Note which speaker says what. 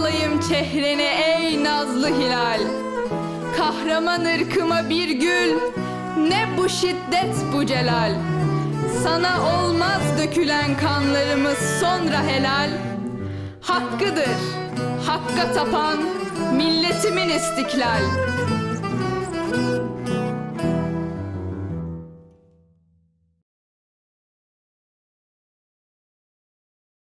Speaker 1: olayım çehreni ey nazlı hilal. Kahraman ırkıma bir gül, ne bu şiddet bu celal. Sana olmaz dökülen kanlarımız sonra helal. Hakkıdır, hakka tapan milletimin istiklal.